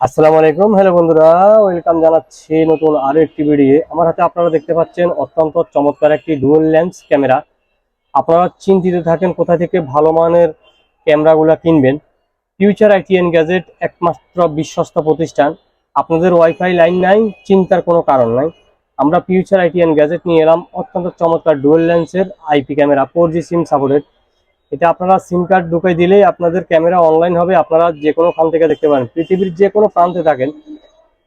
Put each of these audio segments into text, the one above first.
আসসালামু আলাইকুম। হ্যালো বন্ধুরা, ওয়েলকাম জানাচ্ছি নতুন আরও একটি ভিডিও। আমার হাতে আপনারা দেখতে পাচ্ছেন অত্যন্ত চমৎকার একটি ডুয়েল লেন্স ক্যামেরা আপনারা চিন্তিত থাকেন কোথা থেকে ভালো মানের ক্যামেরাগুলো কিনবেন। ফিউচার আইটিএন গ্যাজেট একমাত্র বিশ্বস্ত প্রতিষ্ঠান। আপনাদের ওয়াইফাই লাইন নাই, চিন্তার কোনো কারণ নাই। আমরা ফিউচার আইটিএন গ্যাজেট নিয়ে এলাম অত্যন্ত চমৎকার ডুয়েল লেন্সের IP camera four G SIM supported এটা আপনারা সিম কার্ড ঢুকাই দিলেই আপনাদের ক্যামেরা অনলাইন হবে, আপনারা যে কোনো খান থেকে দেখতে পারেন। পৃথিবীর যে কোনো প্রান্তে থাকেন,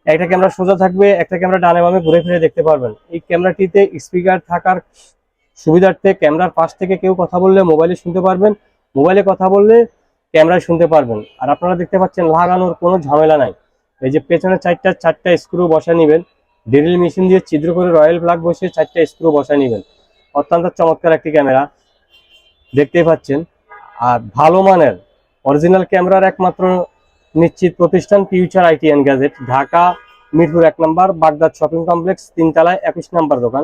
একটা ক্যামেরা সোজা থাকবে, একটা ক্যামেরা ডানে বামে ঘুরে ফিরে দেখতে পারবেন। এই ক্যামেরাটিতে স্পিকার থাকার সুবিধার্থে ক্যামেরার পাশ থেকে কেউ কথা বললে মোবাইলে শুনতে পারবেন মোবাইলে কথা বললে ক্যামেরায় শুনতে পারবেন। আর আপনারা দেখতে পাচ্ছেন লাগানোর কোনো ঝামেলা নাই। এই যে পেছনে চারটা চারটা স্ক্রু বসা নেবেন ড্রিল মেশিন দিয়ে ছিদ্র করে রয়্যাল প্লাগ বসিয়ে চারটা স্ক্রু বসা নেবেন। অত্যন্ত চমৎকার একটি ক্যামেরা। দেখতেই পাচ্ছেন। আর ভালো মানের অরিজিনাল ক্যামেরার একমাত্র নিশ্চিত প্রতিষ্ঠান future IT and gadget Dhaka, Mirpur এক নম্বর, বাগদাদ শপিং কমপ্লেক্স, তিনতলায় একুশ নম্বর দোকান।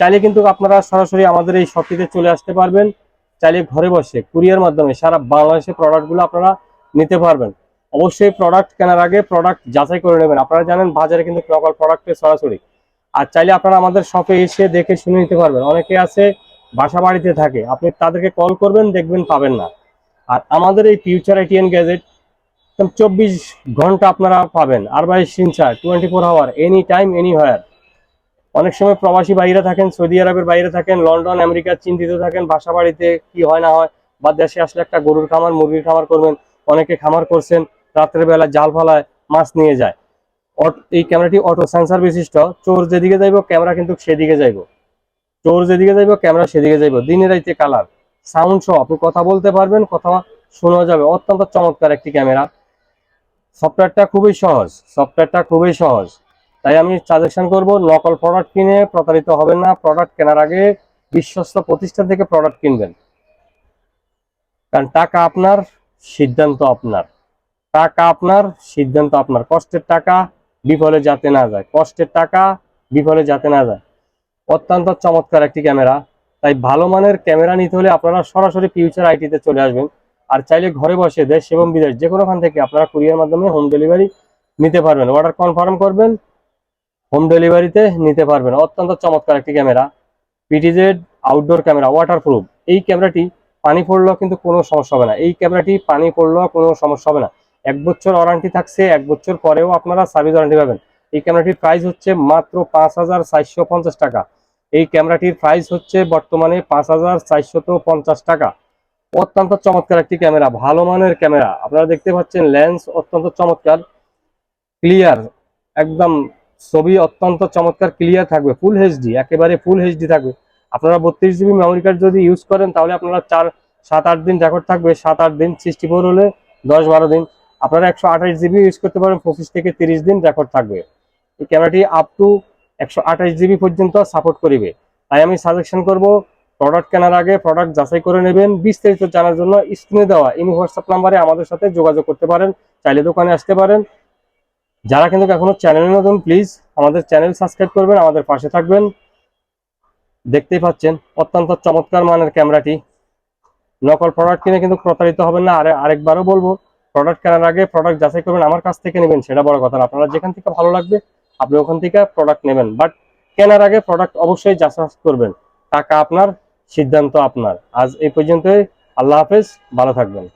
চাইলে কিন্তু আপনারা সরাসরি আমাদের এই শপটিতে চলে আসতে পারবেন। চাইলে ঘরে বসে কুরিয়ার মাধ্যমে সারা বাংলাদেশে প্রোডাক্টগুলো আপনারা নিতে পারবেন। অবশ্যই প্রোডাক্ট কেনার আগে প্রোডাক্ট যাচাই করে নেবেন। আপনারা জানেন বাজারে কিন্তু নকল প্রোডাক্টের সরাসরি। আর চাইলে আপনারা আমাদের শপে এসে দেখে শুনে নিতে পারবেন। অনেকে আছে বাসা বাড়িতে থাকে। আপনি তাদেরকে কল করবেন, দেখবেন পাবেন না। আর আমাদের এই ফিউচার এটিএন গ্যাজেট চব্বিশ ঘণ্টা আপনারা পাবেন। আর বাইশ সিনচার twenty four hour any time any হোয়ার অনেক সময় প্রবাসী বাইরে থাকেন, সৌদি আরবের বাইরে থাকেন, লন্ডন, আমেরিকা চিন্তিত থাকেন বাসা বাড়িতে কি হয় না হয়, বা দেশে আসলে একটা গরুর খামার, মুরগির খামার করবেন, অনেকে খামার করছেন রাত্রের বেলা জাল ফালায় মাছ নিয়ে যায়। এই ক্যামেরাটি অটো সেন্সার বিশিষ্ট, চোর যেদিকে যাইব, ক্যামেরা কিন্তু সেদিকে যাইব। চোর যেদিকে যাইব, ক্যামেরা সেদিকে যাইব। দিনে রাইতে কালার। সাউন্ড সহ আপনি কথা বলতে পারবেন, কথা শোনা যাবে। অত্যন্ত চমৎকার একটি ক্যামেরা। সফটওয়্যারটা খুবই সহজ। সফটওয়্যারটা খুবই সহজ। তাই আমি সাজেশন করব, নকল প্রোডাক্ট কিনে প্রতারিত হবেন না। প্রোডাক্ট কেনার আগে বিশ্বস্ত প্রতিষ্ঠান থেকে প্রোডাক্ট কিনবেন। কারণ টাকা আপনার, সিদ্ধান্ত আপনার। টাকা আপনার, সিদ্ধান্ত আপনার। কষ্টের টাকা বিফলে যাতে না যায়। কষ্টের টাকা বিফলে যাতে না যায়। অত্যন্ত চমৎকার একটি ক্যামেরা। তাই ভালো মানের ক্যামেরা নিতে হলে আপনারা সরাসরি ফিউচার আইটিতে চলে আসবেন। আর চাইলে ঘরে বসে দেশ এবং বিদেশ যে কোনোখান থেকে আপনারা কুরিয়ার মাধ্যমে হোম ডেলিভারি নিতে পারবেন। অর্ডার কনফার্ম করবেন হোম ডেলিভারিতে নিতে পারবেন। অত্যন্ত চমৎকার একটি camera. PTZ outdoor camera waterproof এই ক্যামেরাটি পানি পড়লেও কিন্তু কোনো সমস্যা হবে না। এই ক্যামেরাটি পানি পড়লেও কোনো সমস্যা হবে না। এক বছর ওয়ারান্টি থাকছে, এক বছর পরেও আপনারা সার্ভিস ওয়ারান্টি পাবেন। এই ক্যামেরাটির প্রাইস হচ্ছে মাত্র পাঁচ হাজার পঞ্চাশ টাকা। এই ক্যামেরাটির প্রাইস হচ্ছে বর্তমানে পাঁচ হাজার পঞ্চাশ টাকা। অত্যন্ত চমৎকার একটি ক্যামেরা, ভালো মানের ক্যামেরা। আপনারা দেখতে পাচ্ছেন লেন্স অত্যন্ত চমৎকার ক্লিয়ার একদম ছবি অত্যন্ত চমৎকার ক্লিয়ার থাকবে ফুল এইচডি একেবারে ফুল এইচডি থাকবে। আপনারা বত্রিশ জিবি মেমোরি কার্ড যদি ইউজ করেন, তাহলে আপনারা চার, সাত, আট দিন রেকর্ড থাকবে। সাত, আট দিন সিক্সটি ফোর হলে দশ, বারো দিন। আপনারা একশো আঠাশ জিবি ইউজ করতে পারেন, পঁচিশ থেকে তিরিশ দিন রেকর্ড থাকবে। এই ক্যামেরাটি আপ টু একশো আঠাশ জিবি পর্যন্ত সাপোর্ট করিবে। তাই আমি সাজেশন করব প্রোডাক্ট কেনার আগে প্রোডাক্ট যাচাই করে নেবেন। বিস্তারিত জানার জন্য স্ক্রিনে দেওয়া ইমি হোয়াটসঅ্যাপ নাম্বারে আমাদের সাথে যোগাযোগ করতে পারেন, চাইলে দোকানে আসতে পারেন। যারা কিন্তু এখনও চ্যানেলে নতুন প্লিজ আমাদের চ্যানেল সাবস্ক্রাইব করবেন, আমাদের পাশে থাকবেন। দেখতেই পাচ্ছেন, অত্যন্ত চমৎকার মানের ক্যামেরাটি। নকল প্রোডাক্ট কিনে কিন্তু প্রতারিত হবেন না। আর আরেকবারও বলব প্রোডাক্ট কেনার আগে প্রোডাক্ট যাচাই করবেন, আমার কাছ থেকে নেবেন, সেটা বড় কথা না। আপনারা যেখান থেকে ভালো লাগবে আপনি ওখান থেকে প্রোডাক্ট নেবেন। বাট কেনার আগে প্রোডাক্ট অবশ্যই যাচাই করবেন। টাকা আপনার, সিদ্ধান্ত আপনার। আজ এই পর্যন্তই। আল্লাহ হাফেজ। ভালো থাকবেন।